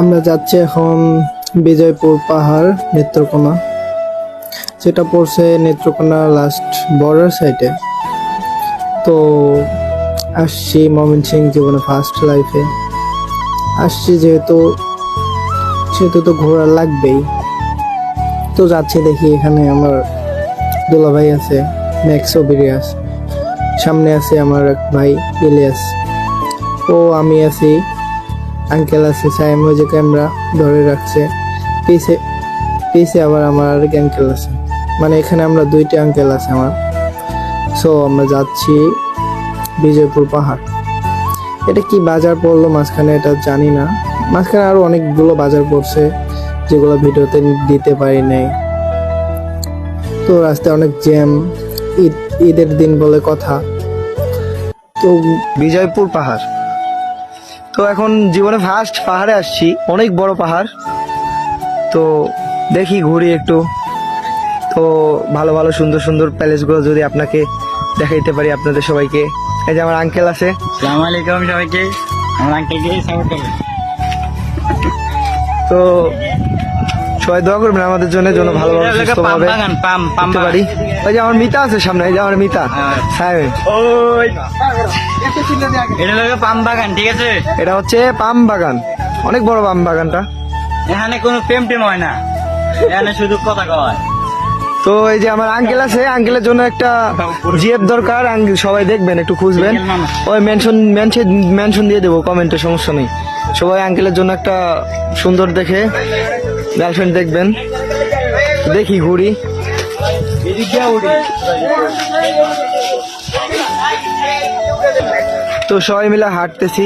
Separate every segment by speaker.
Speaker 1: আমরা যাচ্ছি এখন বিজয়পুর পাহাড় নেত্রকোনা, যেটা পড়ছে নেত্রকোনা লাস্ট বর্ডার সাইডে তো আসছি মমিন সিং জীবনে ফার্স্ট লাইফে আসছি যেহেতু, সেহেতু তো ঘোরা লাগবেই। তো যাচ্ছি দেখি এখানে আমার দুলাভাই আছে ম্যাক্স ওবিরিয়াস সামনে আছে আমার এক ভাই ইলিয়াস। ও আমি আছি আঙ্কেল আছে সাইম যে ক্যামেরা ধরে রাখছে। পিছে পিছে আবার আমার আরেক আঙ্কেল আছে। মানে এখানে আমরা দুইটা আঙ্কেল আছে আমার। সো আমরা যাচ্ছি বিজয়পুর পাহাড়। এটা কি বাজার পড়ল মাঝখানে এটা জানি না। মাঝখানে আরও অনেকগুলো বাজার পড়ছে, যেগুলো ভিডিওতে দিতে পারি নাই। তো রাস্তায় অনেক জ্যাম ঈদ, ঈদের দিন বলে কথা। তো বিজয়পুর পাহাড়। তো এখন জীবনে ফার্স্ট পাহাড়ে আসছি অনেক বড় পাহাড়। তো দেখি ঘুরি একটু। তো ভালো ভালো সুন্দর সুন্দর প্যালেসগুলো যদি আপনাকে দেখাইতে পারি আপনাদের সবাইকে। এই যে আমার আঙ্কেল আছে।
Speaker 2: সালাম আলাইকুম সবাইকে। আমার আঙ্কেলকে
Speaker 1: তো সবাই দোয়া করবেন আমাদের জন্য যেন ভালোভাবে
Speaker 2: এটা
Speaker 1: সুস্থ ভাবে
Speaker 2: বাগান পাম পাম
Speaker 1: করতে পারি। ওই যে আমার মিতা আছে সামনে এই যে আমার মিতা।
Speaker 2: হ্যাঁ।
Speaker 1: সাহেব
Speaker 2: ওই। এটা লাগে পাম বাগান ঠিক আছে?
Speaker 1: এটা হচ্ছে পাম বাগান। অনেক বড় পাম বাগানটা।
Speaker 2: এখানে কোনো প্রেম টেম হয় না। এখানে শুধু কথা কয়।
Speaker 1: তো এই যে আমার আঙ্কেল আছে আঙ্কেলের জন্য একটা জিএফ দরকার আঙ্কেল সবাই দেখবেন একটু খুঁজবেন। ওই মেনশন মেনশন মেনশন দিয়ে দেবো কমেন্টে সমস্যা নেই। সবাই আঙ্কেলের জন্য একটা সুন্দর দেখে গার্লফ্রেন্ড দেখবেন। দেখি ঘুরি। তো সবাই মিলে হাঁটতেছি।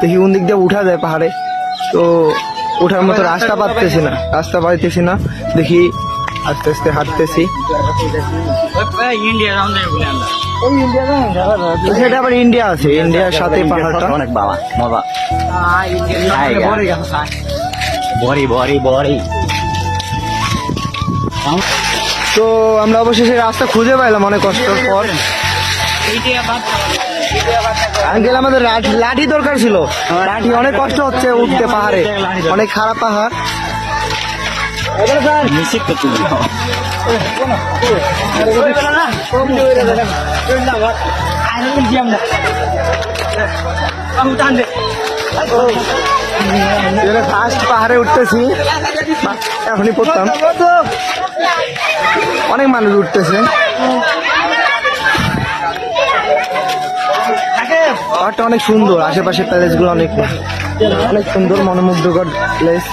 Speaker 1: দেখি কোন দিক দিয়ে উঠা যায় পাহাড়ে। তো ওঠার মতো রাস্তা পাচ্তেছি না রাস্তা পাইতেছি না। দেখি আস্তে আস্তে হাঁটতেছি। সেটা আবার ইন্ডিয়া আছে ইন্ডিয়ার সাথে পাহাড়টা।
Speaker 2: অনেক বাবা মজা। বড়ি বড়ি বড়ি।
Speaker 1: তো আমরা অবশেষে রাস্তা খুঁজে পাইলাম অনেক কষ্টর পর। আঙ্কেল আমাদের লাঠি- লাঠি দরকার ছিল। লাঠি অনেক কষ্ট হচ্ছে উঠতে পাহাড়ে। অনেক খারাপ পাহাড়।
Speaker 2: তুমি
Speaker 1: ফার্স্ট পাহাড়ে উঠতেছি। এখনই পড়তাম। অনেক মানুষ উঠতেছে। পাহাড়টা অনেক সুন্দর আশেপাশে প্যালেসগুলো অনেক অনেক সুন্দর, মনোমুগ্ধকর প্লেস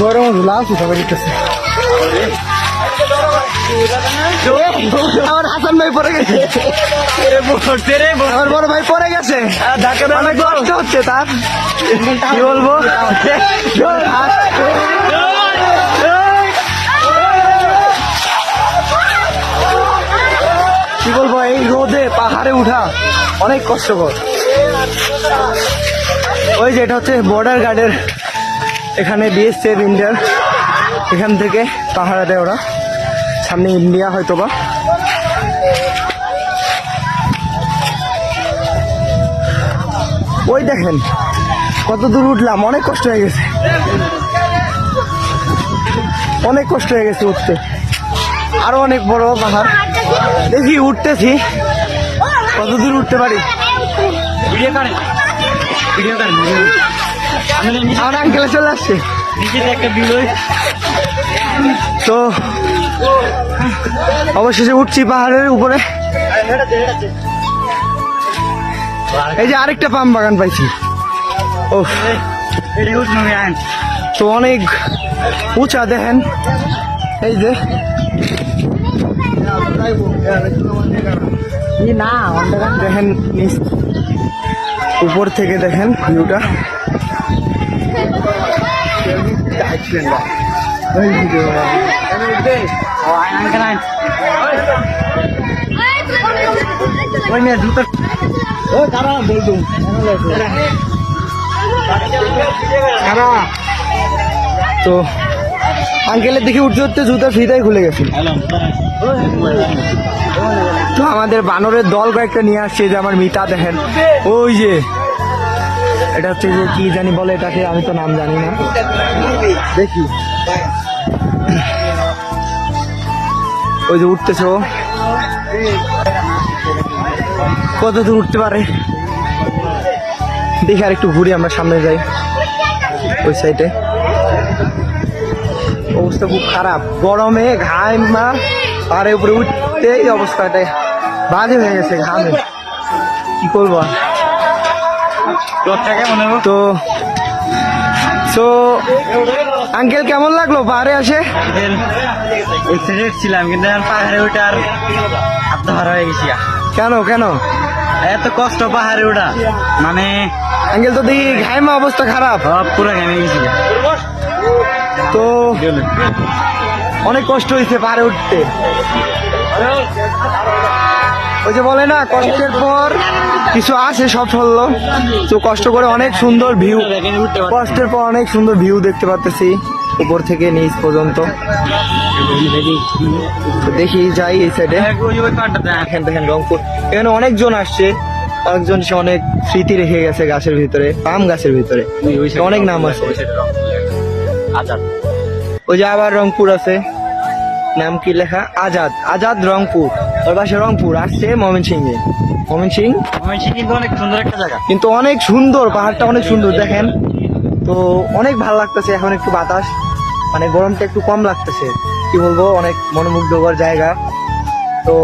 Speaker 1: গরম লাভ সবাই দিতেছে আমার ভাই গেছে। অনেক হচ্ছে তার। কি বলব? কি বলব, এই রোদে পাহাড়ে উঠা অনেক কষ্টকর। ওই যে এটা হচ্ছে বর্ডার গার্ডের এখানে বিএসএফ ইন্ডিয়ার এখান থেকে পাহারা দেয় ওরা। সামনে ইন্ডিয়া হয়তো বা ওই দেখেন, কত দূর উঠলাম, অনেক কষ্ট হয়ে গেছে। অনেক কষ্ট হয়ে গেছে উঠতে। আরও অনেক বড় পাহাড়। দেখি, উঠতেছি। কত দূর উঠতে পারি?
Speaker 2: ভিডিও ভিডিও
Speaker 1: আমার আঙ্কেলে চলে আসছে।
Speaker 2: একটা
Speaker 1: তো অবশেষে উঠছি পাহাড়ের উপরে। এই যে আরেকটা পাম বাগান পাইছি। ও তো অনেক উঁচা দেখেন। এই যে। না দেখেন উপর থেকে দেখেন ভিউটা। তো আঙ্কেলের দিকে উঠতে উঠতে জুতা ফিতাই খুলে গেছে। তো আমাদের বানরের দল কয়েকটা নিয়ে আসছে যে আমার মিতা দেখেন। ওই যে এটা হচ্ছে যে কি জানি বলে এটাকে, আমি তো নাম জানি না। দেখি। ওই যে উঠতেছে কত দূর উঠতে পারে? দেখি আর একটু ঘুরে, আমরা সামনে যাই। ওই সাইডে অবস্থা খুব খারাপ। গরমে ঘাম ঘামা পাহাড়ের উপরে উঠতে এই অবস্থাটা বাজে হয়ে গেছে ঘামে। কি করব? তো তো আঙ্কেল কেমন লাগল? পাহাড়ে আসে?
Speaker 2: এক্সাইটেড ছিলাম কিন্তু পাহাড়ে ওঠা আর আত্মহারা হয়ে গেছি।
Speaker 1: কেন কেন?
Speaker 2: এত কষ্ট পাহাড়ে ওঠা। মানে
Speaker 1: আঙ্কেল তো দেখি ঘাইমা অবস্থা খারাপ।
Speaker 2: পুরো ঘেমে গেছি।
Speaker 1: তো অনেক কষ্ট হয়েছে পাহাড়ে উঠতে। ওই যে বলে না কষ্টের পর কিছু আসে সাফল্য তো কষ্ট করে অনেক সুন্দর ভিউ কষ্টের পর অনেক সুন্দর ভিউ দেখতে পাচ্তেছি উপর থেকে নিচ পর্যন্ত। দেখি যাই এই সাইডে দেখেন দেখেন রংপুর। এখানে অনেকজন আসছে অনেকজন সে অনেক স্মৃতি রেখে গেছে গাছের ভিতরে পাম গাছের ভিতরে। অনেক নাম আছে। ওই যে আবার রংপুর আছে। নাম কি লেখা? আজাদ। আজাদ রংপুর। ওর পাশে রংপুর আসছে মমিন সিং মমিন সিং
Speaker 2: কিন্তু অনেক সুন্দর একটা জায়গা।
Speaker 1: কিন্তু অনেক সুন্দর পাহাড়টা অনেক সুন্দর দেখেন। তো অনেক ভালো লাগতেছে এখন একটু বাতাস। মানে গরমটা একটু কম লাগতেছে। কি বলব অনেক মনোমুগ্ধকর জায়গা। তো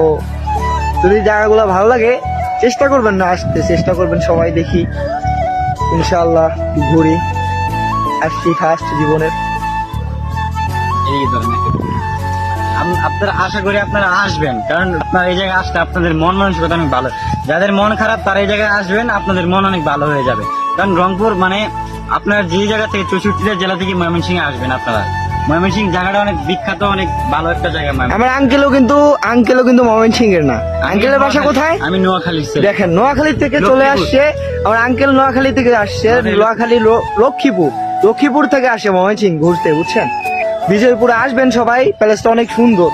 Speaker 1: যদি জায়গাগুলো ভালো লাগে চেষ্টা করবেন না আসতে। চেষ্টা করবেন সবাই দেখি। ইনশাল্লাহ ঘুরি। আসছি ফার্স্ট জীবনের।
Speaker 2: এই ধরনের। আপনারা আশা করি আপনারা আসবেন। কারণ আপনার এই জায়গায় আসলে আপনাদের মন মানসিকতা অনেক ভালো। যাদের মন খারাপ তারা এই জায়গায় আসবেন আপনাদের মন অনেক ভালো হয়ে যাবে। কারণ রংপুর মানে আপনার যে জায়গা থেকে চৌষট্টিটা জেলা থেকে ময়মনসিংহ আসবেন আপনারা। ময়মনসিংহ জায়গাটা অনেক বিখ্যাত অনেক ভালো একটা জায়গা ময়মনসিংহ।
Speaker 1: আমার আঙ্কেলও কিন্তু আঙ্কেলও কিন্তু মমিন সিং এর না আঙ্কেলের বাসা কোথায়?
Speaker 2: আমি নোয়াখালী
Speaker 1: দেখেন নোয়াখালী থেকে চলে আসছে। আমার আঙ্কেল নোয়াখালী থেকে আসছে
Speaker 2: নোয়াখালী-
Speaker 1: লক্ষ্মীপুর। লক্ষ্মীপুর থেকে আসে ময়মনসিং ঘুরতে বুঝছেন? বিজয়পুরে আসবেন সবাই, প্যালেসটা অনেক সুন্দর।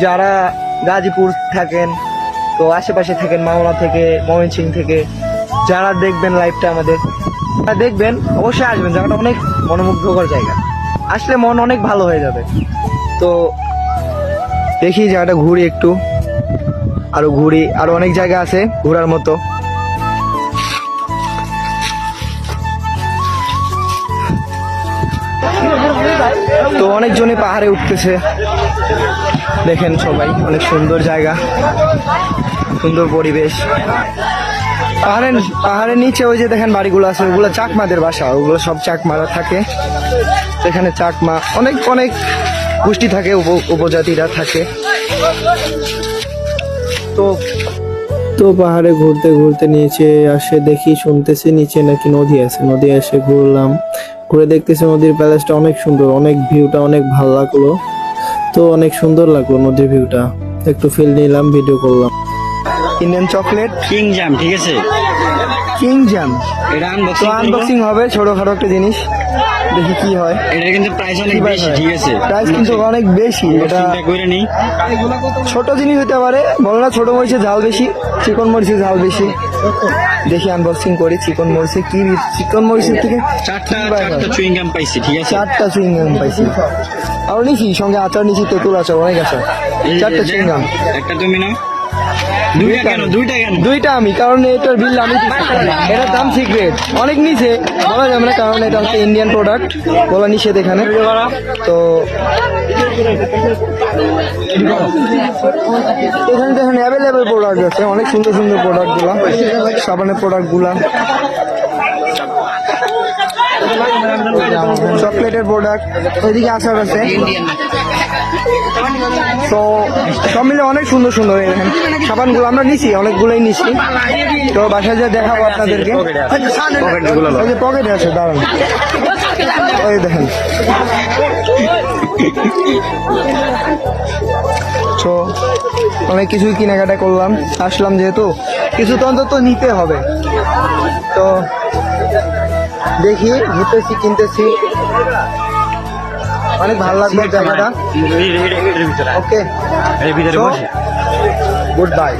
Speaker 1: যারা গাজীপুর থাকেন, তো আশেপাশে থাকেন মাওনা থেকে, ময়মনসিং থেকে, যারা দেখবেন লাইভটা আমাদের, তারা দেখবেন, অবশ্যই আসবেন। জায়গাটা অনেক মনোমুগ্ধকর জায়গা। আসলে মন অনেক ভালো হয়ে যাবে। তো দেখি জায়গাটা ঘুরি একটু। আরও ঘুরি, আরও অনেক জায়গা আছে ঘোরার মতো। তো অনেকজনই পাহাড়ে উঠতেছে। দেখেন সবাই, অনেক সুন্দর জায়গা, সুন্দর পরিবেশ। পাহাড়ের পাহাড়ের নিচে ওই যে দেখেন বাড়িগুলো আছে, ওগুলো চাকমাদের বাসা, ওগুলো সব চাকমারা থাকে। সেখানে চাকমা, অনেক অনেক গোষ্ঠী থাকে, উপ- উপজাতিরা থাকে। তো তো পাহাড়ে ঘুরতে ঘুরতে নিচে আসে, দেখি শুনতেছি নিচে নাকি নদী আছে। নদী এসে ঘুরলাম। ঘুরে দেখতেছি নদীর প্যালেসটা অনেক সুন্দর অনেক ভিউটা অনেক ভালো লাগল। তো অনেক সুন্দর লাগল নদীর ভিউটা একটু ফিল নিলাম ভিডিও করলাম। ইন্ডিয়ান চকলেট
Speaker 2: কিং জাম ঠিক আছে?
Speaker 1: কিং জ্যাম
Speaker 2: এটা
Speaker 1: তো
Speaker 2: আনবক্সিং
Speaker 1: আনবক্সিং হবে ছোটখাটো একটা জিনিস। দেখি কি হয়।
Speaker 2: এটা কিন্তু প্রাইস অনেক বেশি ঠিক আছে?
Speaker 1: প্রাইস কিন্তু অনেক বেশি এটা
Speaker 2: চিন্তা করে নেই।
Speaker 1: ছোট জিনিস হতে পারে বলো না ছোট মরিচের ঝাল বেশি চিকন মরিচের ঝাল বেশি। দেখি আনবক্সিং করি চিকন মরিচে কি চিকন মরিচের থেকে
Speaker 2: চারটা চুইং গাম পাইছি ঠিক আছে?
Speaker 1: চারটা চুইংগাম পাইছি। আর নিছি সঙ্গে আচার নিছি তেঁতুল আচার অনেক আচার চারটা চুইংগাম
Speaker 2: একটা তুমি নাও। দুইটা দুইটা
Speaker 1: আমি। কারণ এটার বিল আমি এটার দাম সিক্রেট অনেক নিচে বলা যাবে না কারণ এটা হচ্ছে ইন্ডিয়ান প্রোডাক্ট বলা নিষেধ এখানে। তো এখানে দেখেন অ্যাভেলেবেল প্রোডাক্ট আছে। অনেক সুন্দর সুন্দর প্রোডাক্টগুলা। সাবানের প্রোডাক্টগুলা। চকলেটের প্রোডাক্ট ওইদিকে আচার আছে তো সব মিলে অনেক সুন্দর সুন্দর এই দেখেন। সাবানগুলো আমরা নিছি, অনেকগুলোই নিছি। তো বাসায় যা দেখাবো আপনাদেরকে। ওই যে পকেটে আছে, দাঁড়ান। ওই দেখেন। তো অনেক কিছুই কেনাকাটা করলাম। আসলাম যেহেতু, কিছু তো অন্তত নিতে হবে। তো দেখি ঘুরতেছি কিনতেছি।
Speaker 2: অনেক ভালো লাগল জায়গাটা। Okay good bye